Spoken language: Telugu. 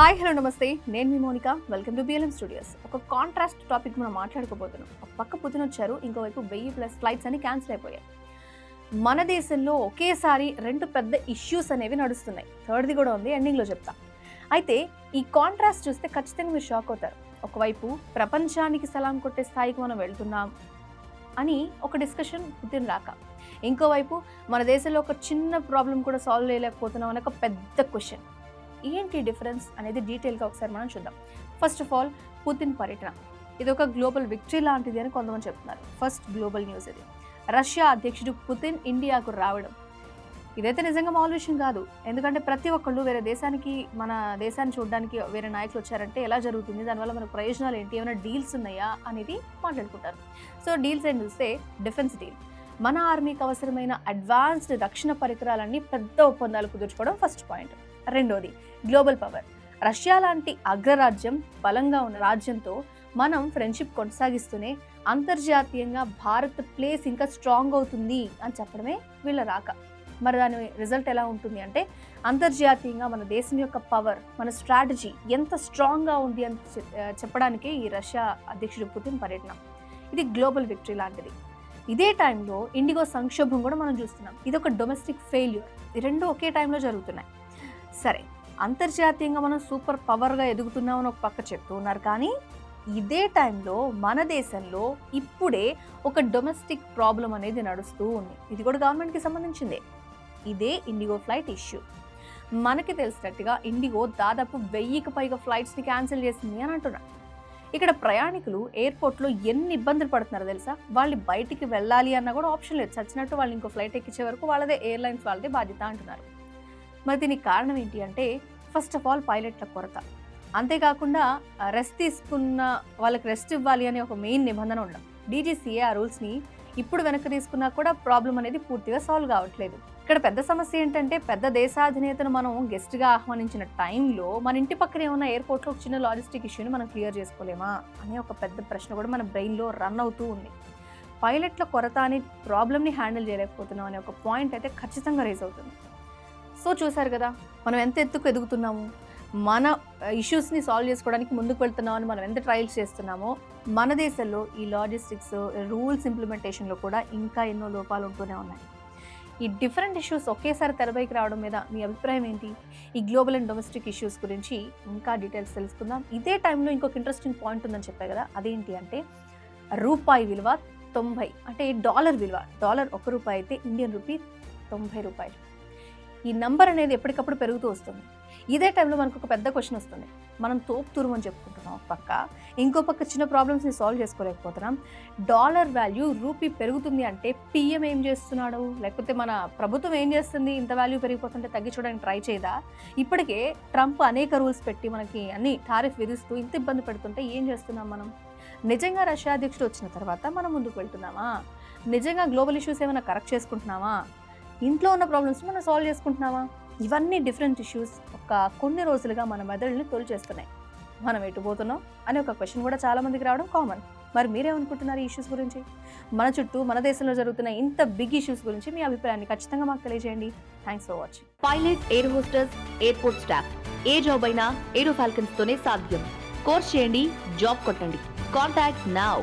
హాయ్ హలో నమస్తే. నేను మీ Monika. Welcome to BLM studios ఒక కాంట్రాస్ట్ టాపిక్ మనం మాట్లాడుకోబోతున్నాం. ఒక పక్క పుతిన్ వచ్చారు ఇంకోవైపు వెయ్యి ప్లస్ ఫ్లైట్స్ అని క్యాన్సిల్ అయిపోయాయి. మన దేశంలో ఒకేసారి రెండు పెద్ద ఇష్యూస్ అనేవి నడుస్తున్నాయి. థర్డ్ది కూడా ఉంది ఎండింగ్లో చెప్తా. అయితే ఈ కాంట్రాస్ట్ చూస్తే ఖచ్చితంగా మీరు షాక్ అవుతారు. ఒకవైపు ప్రపంచానికి సలాం కొట్టే స్థాయికి మనం వెళ్తున్నాం అని ఒక డిస్కషన్ పుతిన్ రాక. ఇంకోవైపు మన దేశంలో ఒక చిన్న ప్రాబ్లం కూడా సాల్వ్ చేయలేకపోతున్నాం అనే ఒక పెద్ద క్వశ్చన్ ఏంటి డిఫరెన్స్ అనేది డీటెయిల్గా ఒకసారి మనం చూద్దాం. ఫస్ట్ ఆఫ్ ఆల్ పుతిన్ పర్యటన. ఇది ఒక గ్లోబల్ విక్టరీ లాంటిది అని కొంతమంది చెప్తున్నారు. ఫస్ట్ గ్లోబల్ న్యూస్ ఇది. రష్యా అధ్యక్షుడు పుతిన్ ఇండియాకు రావడం. ఇదైతే నిజంగా మామూలు విషయం కాదు. ఎందుకంటే ప్రతి ఒక్కళ్ళు వేరే దేశానికి మన దేశాన్ని చూడడానికి వేరే నాయకులు వచ్చారంటే ఎలా జరుగుతుంది? దానివల్ల మనకు ప్రయోజనాలు ఏంటి? ఏమైనా డీల్స్ ఉన్నాయా? అనేది మాట్లాడుకుంటారు. సో డీల్స్ ఏం చూస్తే డిఫెన్స్ డీల్ మన ఆర్మీకి అవసరమైన అడ్వాన్స్డ్ రక్షణ పరికరాలన్నీ పెద్ద ఒప్పందాలు కుదుర్చుకోవడం ఫస్ట్ పాయింట్ రెండోది గ్లోబల్ పవర్ రష్యా లాంటి అగ్రరాజ్యం బలంగా ఉన్న రాజ్యంతో మనం ఫ్రెండ్షిప్ కొనసాగిస్తూనే అంతర్జాతీయంగా భారత్ ప్లేస్ ఇంకా స్ట్రాంగ్ అవుతుంది అని చెప్పడమే వీళ్ళ రాక. మరి దాని రిజల్ట్ ఎలా ఉంటుంది అంటే అంతర్జాతీయంగా మన దేశం యొక్క పవర్ మన స్ట్రాటజీ ఎంత స్ట్రాంగ్గా ఉంది అని చెప్పడానికి ఈ రష్యా అధ్యక్షుడు పుతిన్ పర్యటన. ఇది గ్లోబల్ విక్టరీ లాంటిది. ఇదే టైంలో ఇండిగో సంక్షోభం కూడా మనం చూస్తున్నాం. ఇది ఒక డొమెస్టిక్ ఫెయిల్యూర్ ఈ రెండు ఒకే టైంలో జరుగుతున్నాయి. సరే అంతర్జాతీయంగా మనం సూపర్ పవర్గా ఎదుగుతున్నామని ఒక పక్క చెప్తూ ఉన్నారు. కానీ ఇదే టైంలో మన దేశంలో ఇప్పుడే ఒక డొమెస్టిక్ ప్రాబ్లం అనేది నడుస్తూ ఉంది. ఇది కూడా గవర్నమెంట్కి సంబంధించిందే. ఇదే ఇండిగో ఫ్లైట్ ఇష్యూ. మనకి తెలిసినట్టుగా ఇండిగో దాదాపు వెయ్యికి పైగా ఫ్లైట్స్ని క్యాన్సిల్ చేసింది అని అంటున్నాను ఇక్కడ ప్రయాణికులు ఎయిర్పోర్ట్లో ఎన్ని ఇబ్బందులు పడుతున్నారో తెలుసా? వాళ్ళు బయటికి వెళ్ళాలి అన్న కూడా ఆప్షన్ లేదు. చచ్చినట్టు వాళ్ళు ఇంకో ఫ్లైట్ ఎక్కించే వరకు వాళ్ళదే ఎయిర్లైన్స్ వాళ్ళదే బాధ్యత అంటున్నారు. మరి దీనికి కారణం ఏంటి అంటే ఫస్ట్ ఆఫ్ ఆల్ పైలట్ల కొరత. అంతేకాకుండా రెస్ట్ తీసుకున్న వాళ్ళకి రెస్ట్ ఇవ్వాలి అనే ఒక మెయిన్ నిబంధన ఉండడం డీజీసీఏ ఆ రూల్స్ని ఇప్పుడు వెనక్కి తీసుకున్నా కూడా ప్రాబ్లం అనేది పూర్తిగా సాల్వ్ కావట్లేదు. ఇక్కడ పెద్ద సమస్య ఏంటంటే పెద్ద దేశాధినేతను మనం గెస్ట్గా ఆహ్వానించిన టైంలో మన ఇంటి పక్కనే ఉన్న ఎయిర్పోర్ట్లో ఒక చిన్న లాజిస్టిక్ ఇష్యూని మనం క్లియర్ చేసుకోలేమా? అనే ఒక పెద్ద ప్రశ్న కూడా మన బ్రెయిన్లో రన్ అవుతూ ఉంది. పైలట్ల కొరత అనే ప్రాబ్లమ్ని హ్యాండిల్ చేయలేకపోతున్నాం అనే ఒక పాయింట్ అయితే ఖచ్చితంగా రేజ్ అవుతుంది. సో చూసారు కదా మనం ఎంత ఎత్తుకు ఎదుగుతున్నాము? మన ఇష్యూస్ని సాల్వ్ చేసుకోవడానికి ముందుకు వెళ్తున్నామని మనం ఎంత ట్రయల్స్ చేస్తున్నామో మన దేశంలో ఈ లాజిస్టిక్స్ రూల్స్ ఇంప్లిమెంటేషన్లో కూడా ఇంకా ఎన్నో లోపాలు ఉంటూనే ఉన్నాయి. ఈ డిఫరెంట్ ఇష్యూస్ ఒకేసారి తెరపైకి రావడం మీద మీ అభిప్రాయం ఏంటి? ఈ గ్లోబల్ అండ్ డొమెస్టిక్ ఇష్యూస్ గురించి ఇంకా డీటెయిల్స్ తెలుసుకుందాం. ఇదే టైంలో ఇంకొక ఇంట్రెస్టింగ్ పాయింట్ ఉందని చెప్పాయి కదా అదేంటి అంటే రూపాయి విలువ తొంభై అంటే డాలర్ విలువ డాలర్ ఒక రూపాయి అయితే ఇండియన్ రూపీ తొంభై రూపాయలు. ఈ నంబర్ అనేది ఎప్పటికప్పుడు పెరుగుతూ వస్తుంది. ఇదే టైంలో మనకు ఒక పెద్ద క్వశ్చన్ వస్తుంది. మనం తోపుతురు అని చెప్పుకుంటున్నాం ఒక పక్క. ఇంకో పక్క చిన్న ప్రాబ్లమ్స్ని సాల్వ్ చేసుకోలేకపోతున్నాం. డాలర్ వాల్యూ రూపీ పెరుగుతుంది అంటే పిఎం ఏం చేస్తున్నాడు? లేకపోతే మన ప్రభుత్వం ఏం చేస్తుంది? ఇంత వాల్యూ పెరిగిపోతుంటే తగ్గించడానికి ట్రై చేయదా? ఇప్పటికే ట్రంప్ అనేక రూల్స్ పెట్టి మనకి అన్ని టారిఫ్ విధిస్తూ ఇంత ఇబ్బంది పెడుతుంటే ఏం చేస్తున్నాం మనం? నిజంగా రష్యా అధ్యక్షుడు వచ్చిన తర్వాత మనం ముందుకు వెళ్తున్నామా? నిజంగా గ్లోబల్ ఇష్యూస్ ఏమైనా కరెక్ట్ చేసుకుంటున్నామా? ఇంట్లో ఉన్న ప్రాబ్లమ్స్ మనం సాల్వ్ చేసుకుంటున్నామా? ఇవన్నీ డిఫరెంట్ ఇష్యూస్ ఒక కొన్ని రోజులుగా మన మెదడుని తోల్చేస్తున్నాయి. మనం ఎటు పోతున్నాం అనే ఒక క్వశ్చన్ కూడా చాలామందికి రావడం కామన్ మరి మీరేమనుకుంటున్నారు ఈ ఇష్యూస్ గురించి? మన చుట్టూ మన దేశంలో జరుగుతున్న ఇంత బిగ్ ఇష్యూస్ గురించి మీ అభిప్రాయాన్ని ఖచ్చితంగా మాకు తెలియజేయండి. Thanks for watching pilot air hostesses airport staff A job అయినా ఏరో ఫాల్కన్స్ తోనే సాధ్యం. కోర్స్ చేయండి జాబ్ కొట్టండి. Contact now